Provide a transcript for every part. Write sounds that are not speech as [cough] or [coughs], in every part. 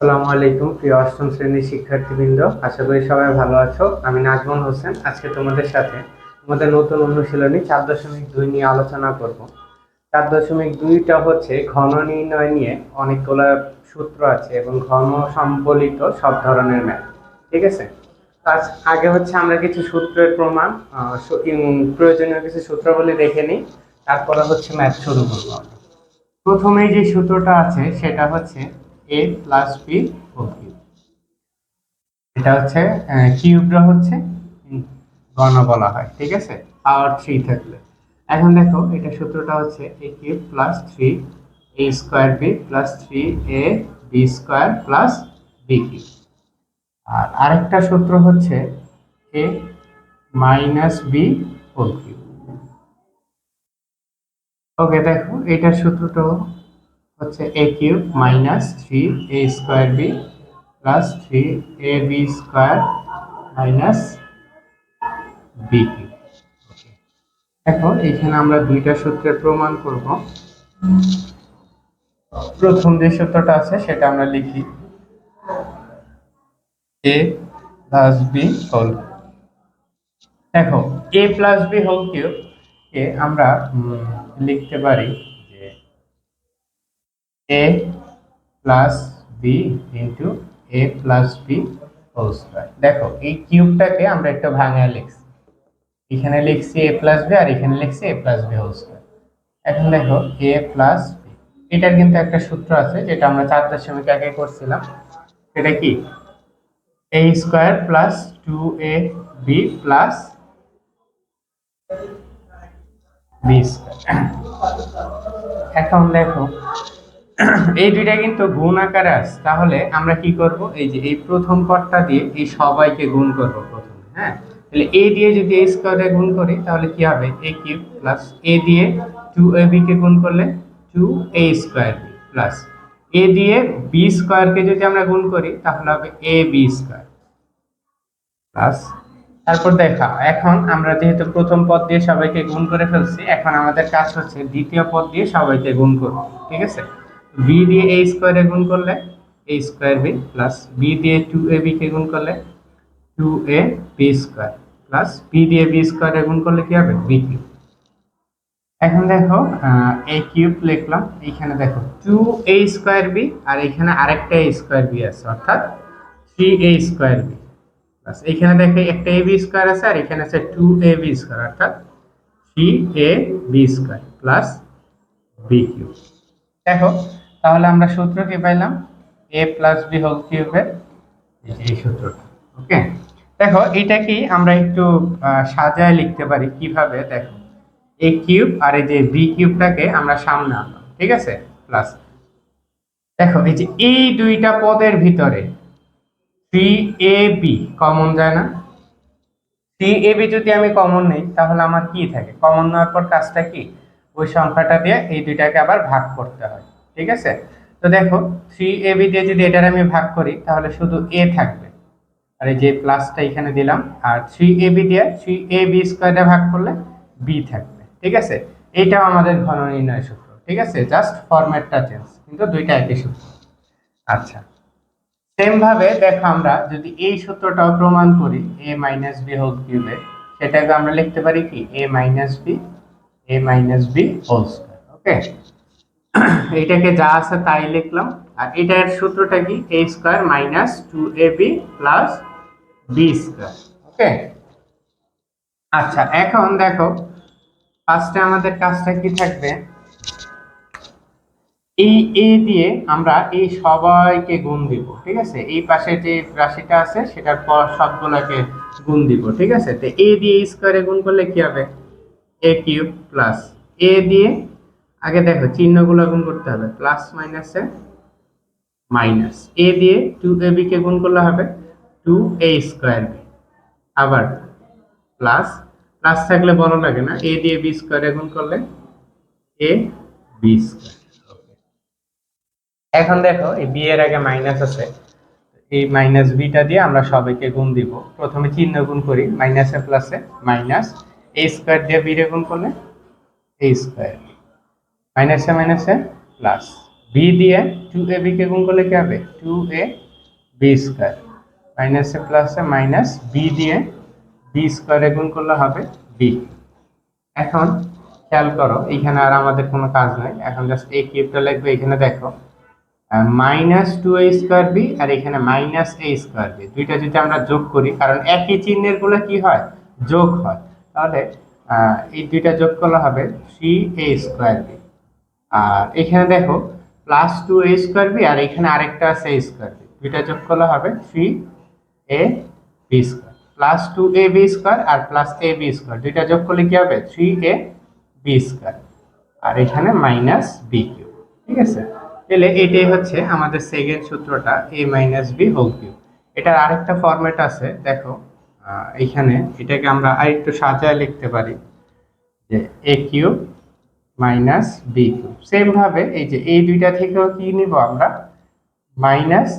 আসসালামু আলাইকুম, প্রিয় অষ্টম শ্রেণির শিক্ষার্থীবৃন্দ। আশা করি সবাই ভালো আছো। আমি নাজমুল হোসেন, আজকে তোমাদের সাথে আমাদের নতুন অনুশীলনী চার দশমিক দুই নিয়ে আলোচনা করব। চার দশমিক দুইটা হচ্ছে ঘন নির্ণয় নিয়ে অনেকগুলো সূত্র আছে এবং ঘন সম্বলিত সব ধরনের ম্যাথ, ঠিক আছে? আজ আগে হচ্ছে আমরা কিছু সূত্রের প্রমাণ প্রয়োজনীয় কিছু সূত্রাবলী দেখে নিই, তারপরে হচ্ছে ম্যাথ শুরু করব আমরা। প্রথমে যে সূত্রটা আছে সেটা হচ্ছে এ প্লাস বি হোল এটা হচ্ছে কিউবটা হচ্ছে ঘন বলা হয়, ঠিক আছে? পাওয়ার থ্রি থাকলে। এখন দেখো, এটা সূত্রটা হচ্ছে A cube plus three A square B plus three A B square plus B cube. আর আরেকটা সূত্র হচ্ছে A minus B whole cube. Okay, দেখো, এটার সূত্রটাও হচ্ছে A cube minus three A square B plus three A B square minus B cube. দেখো এখানে আমরা দুইটা সূত্রের প্রমাণ করব। প্রথম যে সূত্রটা আছে সেটা আমরা লিখি এ প্লাস বি হোল দেখো A plus B whole cube কে আমরা লিখতে পারি A plus B into A plus B whole square দেখো, এই কিউবটাকে আমরা একটু ভাঙায় লিখছি। এখানে লিখছি এ প্লাস বি আর এখানে লিখছি A plus B whole square এখন দেখো এ প্লাস বি এটার কিন্তু একটা সূত্র আছে, যেটা আমরা চার দশমিক আগে করছিলাম। সেটা কি? A square plus two A B plus B square এখন দেখো এই দুইটা কিন্তু গুণ আকারে আছে। তাহলে আমরা কি করব? এই যে এই প্রথম পদটা দিয়ে এই সবাইকে গুণ করব প্রথমে হ্যাঁ? তাহলে এ দিয়ে যদি এ স্কোয়ারে গুণ করি, তাহলে কি হবে? এ কিউব প্লাস এ দিয়ে টু এ বি কে গুণ করলে two A square B plus A দিয়ে বি স্কোয়ারকে যদি আমরা গুণ করি, তাহলে হবে এ বি স্কোয়ার প্লাস তারপর দেখা, এখন আমরা যেহেতু প্রথম পদ দিয়ে সবাইকে গুণ করে ফেলছি, এখন আমাদের কাজ হচ্ছে দ্বিতীয় পদ দিয়ে সবাইকে গুণ করব, ঠিক আছে? বি দিয়ে এ স্কোয়ারে গুণ করলে A square B plus B দিয়ে টু এ গুণ করলে two A B square plus B দিয়ে বি স্কোয়ারে গুণ করলে কি হবে? বি কিউব এখন দেখো এ কিউব লিখলাম, এইখানে দেখো টু এ স্কোয়ার বি আর এখানে আরেকটা এ স্কোয়ার বি আছে, অর্থাৎ three A square B plus এখানে দেখো একটা এ বি স্কোয়ার আছে আর এখানে আছে টু এ বি স্কোয়ার অর্থাৎ three A B square plus B cube দেখো তাহলে আমরা সূত্র কি পাইলাম? এ প্লাস বি হোল কিউবের এই সূত্রটা। ওকে দেখো এটা কি আমরা একটু সাজায় লিখতে পারি কীভাবে? দেখো এ কিউব আর এই যে বি কিউবটাকে আমরা সামনে আনলাম ঠিক আছে? প্লাস দেখো এই যে এই দুইটা পদের ভিতরে থ্রি এ বি কমন যায় না? থ্রি এ বি যদি আমি কমন নেই তাহলে আমার কি থাকে? কমন নেওয়ার পর কাজটা কি? ওই সংখ্যাটা দিয়ে এই দুইটাকে আবার ভাগ করতে হয়। ঠিক আছে? তো দেখো থ্রি এ বি দিয়ে যদি এটার আমি ভাগ করি, তাহলে শুধু এ থাকবে। আর এই যে প্লাসটা এখানে দিলাম, আর থ্রি এ বি দিয়ে থ্রি এ বি স্কোয়ারটা ভাগ করলে বি থাকবে। ঠিক আছে? এটাও আমাদের ঘন নির্ণয় সূত্র। ঠিক আছে? জাস্ট ফরম্যাটটা চেঞ্জ কিন্তু দুইটা একই সূত্র। আচ্ছা। সেম ভাবে দেখো আমরা যদি এই সূত্রটাও প্রমাণ করি এ মাইনাস বি হোল কিউবে সেটাকে আমরা লিখতে পারি কি? A minus B A minus B whole square okay [coughs] এটাকে যা আছে তাই লিখলাম। আর এটার সূত্রটা কি? A square minus two A B plus B square okay আচ্ছা এখন দেখো ফার্স্টে আমাদের কাজটা কি থাকবে? এই এ দিয়ে আমরা এই সবাইকে গুণ দিব, ঠিক আছে? এই পাশে যে রাশিটা আছে, সেটার পর সবগুলোকে গুণ দিব, ঠিক আছে? তো এ দিয়ে স্কোয়ারে গুণ করলে কি হবে? এ কিউব প্লাস এ দিয়ে আগে দেখো, চিহ্নগুলো গুণ করতে হবে। প্লাস মাইনাসে মাইনাস এ দিয়ে টু এ বি কে গুণ করলে হবে টু এ স্কোয়ার বি আবার প্লাস প্লাস থাকলে বড় লাগে না এ দিয়ে বি স্কোয়ারে গুণ করলে এ বি স্কোয়ার এখন দেখো, এই বি এর আগে মাইনাস আছে। এই মাইনাস বিটা দিয়ে আমরা সবাইকে গুণ দিব। প্রথমে চিহ্ন গুণ করি মাইনাসে প্লাসে মাইনাস এ স্কোয়ার দিয়ে বি রে গুণ করলে এ স্কোয়ার মাইনাসে মাইনাসে প্লাস বি দিয়ে টু এ বি কে গুণ করলে কি হবে? টু এ বি স্কোয়ার মাইনাসে প্লাসে মাইনাস বি দিয়ে বি স্কোয়ারে গুণ করলে হবে বি এখন খেয়াল করো এইখানে আর আমাদের কোনো কাজ নাই। এখন জাস্ট এই কিউবটা লিখবে, এখানে দেখো। Minus two A square B আর এখানে মাইনাস এ স্কোয়ার বি দুইটা যদি আমরা যোগ করি, কারণ একই চিহ্নেরগুলো কি হয়? যোগ হয়। তাহলে এই দুইটা যোগ করলে হবে থ্রি এ স্কোয়ার বি আর এখানে দেখো plus two A square B আর এখানে আরেকটা আছে এ স্কোয়ার বি দুইটা যোগ করলে হবে three A B square plus two A B square R plus A B square দুইটা যোগ করলে কি হবে? থ্রি এ বি স্কোয়ার আর এখানে মাইনাস বি কিউ ঠিক আছে? তাহলে এটাই হচ্ছে আমাদের সেকেন্ড সূত্রটা A minus B whole cube এটার আরেকটা ফরম্যাট আছে দেখো আহ, এইখানে এটাকে আমরা আরেকটু সাজায় লিখতে পারি যে A cube minus B cube. Same ভাবে এই যে এই দুইটা থেকেও কি নিব আমরা? Minus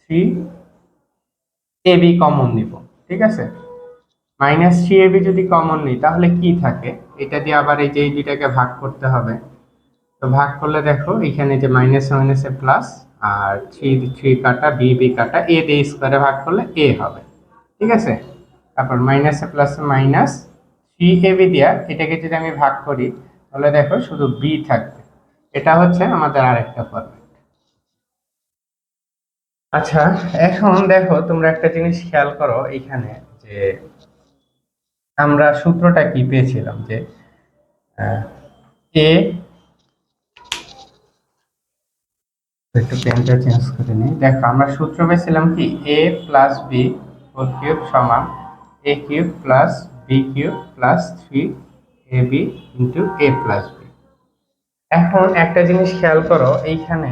three A B common নিব, ঠিক আছে? মাইনাস থ্রি এ বি যদি কমন নিই, তাহলে কি থাকে? এটা দিয়ে আবার এই যে এই দুইটাকে ভাগ করতে হবে। তো ভাগ করলে দেখো, এখানে যে মাইনাস মাইনাসে প্লাস, আর থ্রি থ্রি কাটা, বি বি কাটা, এ দিয়ে স্কোয়ারে ভাগ করলে এ হবে, ঠিক আছে? তারপর মাইনাসে প্লাসে মাইনাস থ্রি এ বি দিয়া, এটাকে যদি আমি ভাগ করি তাহলে দেখো শুধু বি থাকবে। এটা হচ্ছে আমাদের আরেকটা ফর্মেট আচ্ছা এখন দেখো তোমরা একটা জিনিস খেয়াল করো এখানে যে আমরা সূত্রটা কি পেয়েছিলাম যে এ একটু পেনটা চেঞ্জ করে নিই। দেখো আমরা সূত্র পেয়েছিলাম কি? A plus B whole cube সমান A cube plus B cube plus three A B into A plus B এখন একটা জিনিস খেয়াল করো, এইখানে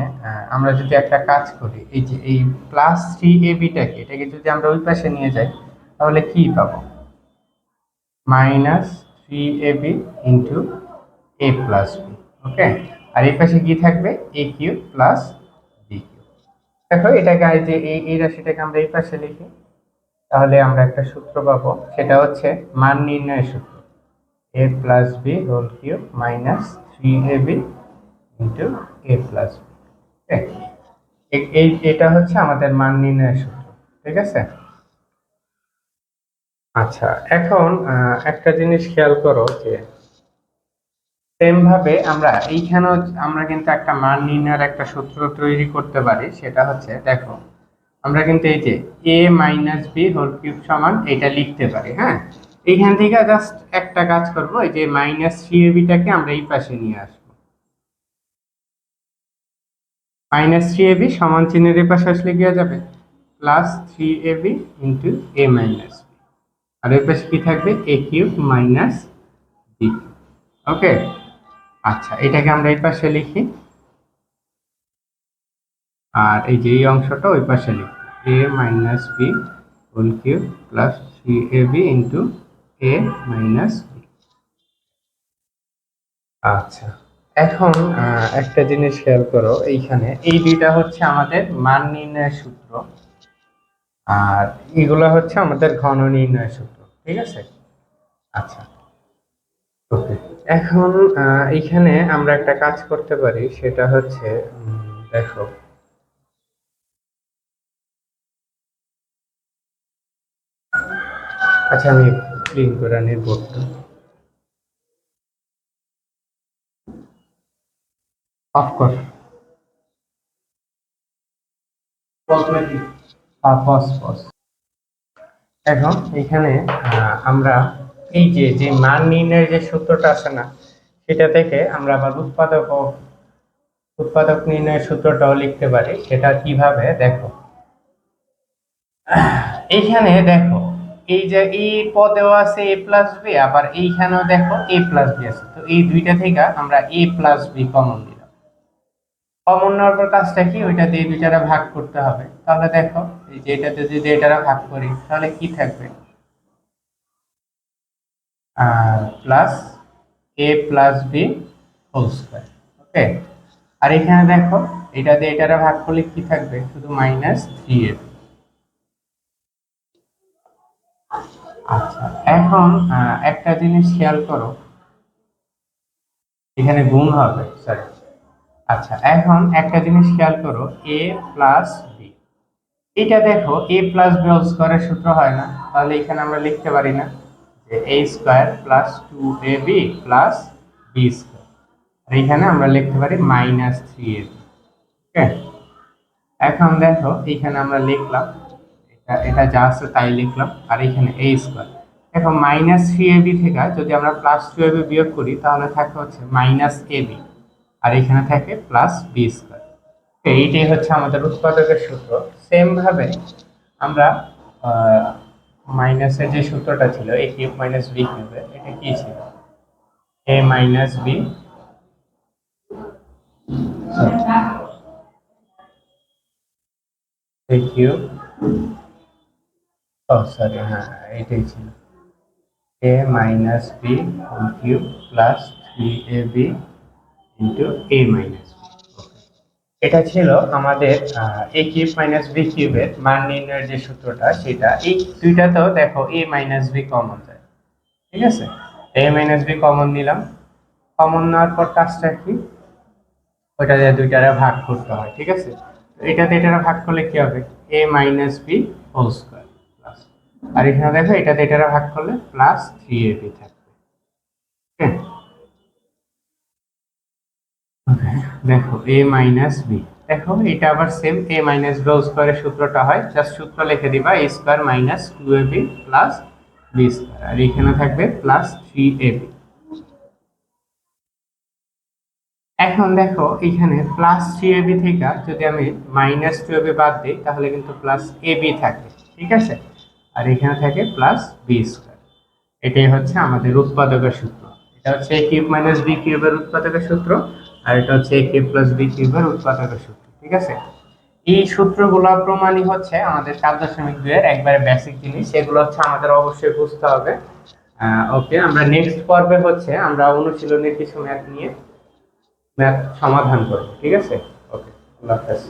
আমরা যদি একটা কাজ করি, এই যে এই প্লাস থ্রি এ বিটাকে এটাকে যদি আমরা ওই পাশে নিয়ে যাই, তাহলে কি পাবো? Minus three A B into A plus B okay আর এই পাশে কি থাকবে? A cube plus B cube দেখো, এটাকে যে এই এই রাশিটাকে আমরা এই পাশে লিখি, তাহলে আমরা একটা সূত্র পাবো, সেটা হচ্ছে মান নির্ণয়ের সূত্র। B whole cube minus three A B into A plus B এই, এটা হচ্ছে আমাদের মান নির্ণয়ের সূত্র, ঠিক আছে? আচ্ছা এখন একটা জিনিস খেয়াল করো যে সেম ভাবে আমরা এইখানেও আমরা কিন্তু একটা মান নির্ণয়ের একটা সূত্র তৈরি করতে পারি, সেটা হচ্ছে, দেখো, আমরা কিন্তু এই যে A minus B whole cube সমান এটা লিখতে পারি হ্যাঁ? এইখান থেকে জাস্ট একটা কাজ করব, এই যে মাইনাস থ্রি বিটাকে আমরা এই পাশে নিয়ে আসব। মাইনাস থ্রি বি সমান চিহ্নের এই পাশে আসলে হয়ে যাবে? Plus three A B into A minus আর এর পাশে কি থাকবে? A cube minus B okay আচ্ছা এটাকে আমরা এই পাশে লিখি। আর এই যে এই অংশটা ওই পাশে লিখি A minus B whole cube plus three A B into A minus আচ্ছা। এখন একটা জিনিস খেয়াল করো এইখানে এই দুইটা হচ্ছে আমাদের মান নির্ণয়ের সূত্র আর এগুলো হচ্ছে আমাদের ঘন নির্ণয়ের সূত্র ঠিক আছে? আচ্ছা। ওকে। এখন আহ, এইখানে আমরা একটা কাজ করতে পারি সেটা হচ্ছে দেখো আচ্ছা আমি ক্লিন করে নিই বোর্ডটা অফ কর এখন এখানে আমরা এই যে যে মান নির্ণয়ের যে সূত্রটা আছে না, সেটা থেকে আমরা আবার উৎপাদক উৎপাদক নির্ণয়ের সূত্রটাও লিখতে পারি। সেটা কীভাবে? দেখো। এইখানে দেখো এই যে এই পদেও আছে এ প্লাস বি আবার এইখানেও দেখো এ প্লাস বি আছে। তো এই দুইটা থেকে আমরা এ প্লাস বি কমন দিলাম কমন নেওয়ার পর কাজটা কি? ওইটা দিয়ে দুইটারা ভাগ করতে হবে। তাহলে দেখো, এই যে এটাতে যদি এটারা ভাগ করি, তাহলে কি থাকবে? Plus A plus B whole square okay আর এখানে দেখো, এটা দিয়ে এটারা ভাগ করলে কি থাকবে? শুধু মাইনাস থ্রি এ। আচ্ছা এখন একটা জিনিস খেয়াল করো। এখানে গুণ হবে সরি আচ্ছা এখন একটা জিনিস খেয়াল করো এ প্লাস বি এটা দেখো এ প্লাস বি হোল স্কোয়ারের সূত্র হয় না, তাহলে এখানে আমরা লিখতে পারি না যে A square plus two A B plus B square আর এখানে আমরা লিখতে পারি মাইনাস থ্রি এ বি এখন দেখো, এখানে আমরা লিখলাম এটা যা আছে তাই লিখলাম। আর এখানে এ স্কোয়ার এখন মাইনাস থ্রি বি থেকে যদি আমরা প্লাস টু এ বি বিয়োগ করি, তাহলে থাকে হচ্ছে মাইনাস এ বি আর এখানে থাকে প্লাস বি স্কোয়ার এইটাই হচ্ছে আমাদের উৎপাদকের সূত্র। সেম ভাবে আমরা মাইনাসের যে সূত্রটা ছিল এ কিউব মাইনাস বি কিউবে এটা কি ছিল? A minus B A cube O sorry হ্যাঁ এটাই ছিল। A minus B whole cube plus three A B into A minus এটা ছিল আমাদের এ কিউব মাইনাস বি কিউবের মান নির্ণয়ের যে সূত্রটা, সেটা। এই দুইটাতেও দেখো এ মাইনাস বি কমন যায়, ঠিক আছে? এ মাইনাস বি কমন নিলাম। কমন নেওয়ার পর কাজটা কি? ওইটা দিয়ে দুইটারে ভাগ করতে হয়, ঠিক আছে? এটাতে এটারে ভাগ করলে কি হবে? A minus B whole square আর এখানে দেখো, এটাতে এটারে ভাগ করলে প্লাস থ্রি এ বি থাকবে। দেখো এ মাইনাস বি দেখো, এটা আবার সেম এ মাইনাস বি স্কোয়ারের সূত্রটা হয়। জাস্ট সূত্র লিখে দিবা A square minus two A B plus B square আর এখানে থাকবে প্লাস থ্রি এ বি এখন দেখো, এখানে প্লাস থ্রি এবি থেকে যদি আমি মাইনাস টু এবি বাদ দিই, তাহলে কিন্তু প্লাস এবি থাকে ঠিক আছে? আর এখানে থাকে প্লাস বি স্কোয়ার এটাই হচ্ছে আমাদের উৎপাদকের সূত্র। এটা হচ্ছে এ কিউব মাইনাস বি কিউবের উৎপাদকের সূত্র, আর এটা হচ্ছে এ কিউব প্লাস বি কিউবের উৎপাদকের সূত্র, ঠিক আছে? এই সূত্রগুলো প্রমাণই হচ্ছে আমাদের চার দশমিক দুইয়ের একবারে বেসিক জিনিস সেগুলো হচ্ছে আমাদের অবশ্যই বুঝতে হবে। ওকে আমরা নেক্সট পর্বে হচ্ছে আমরা অনুশীলনের কিছু ম্যাথ নিয়ে ম্যাথ সমাধান করব, ঠিক আছে? ওকে আল্লাহ হাফেজ।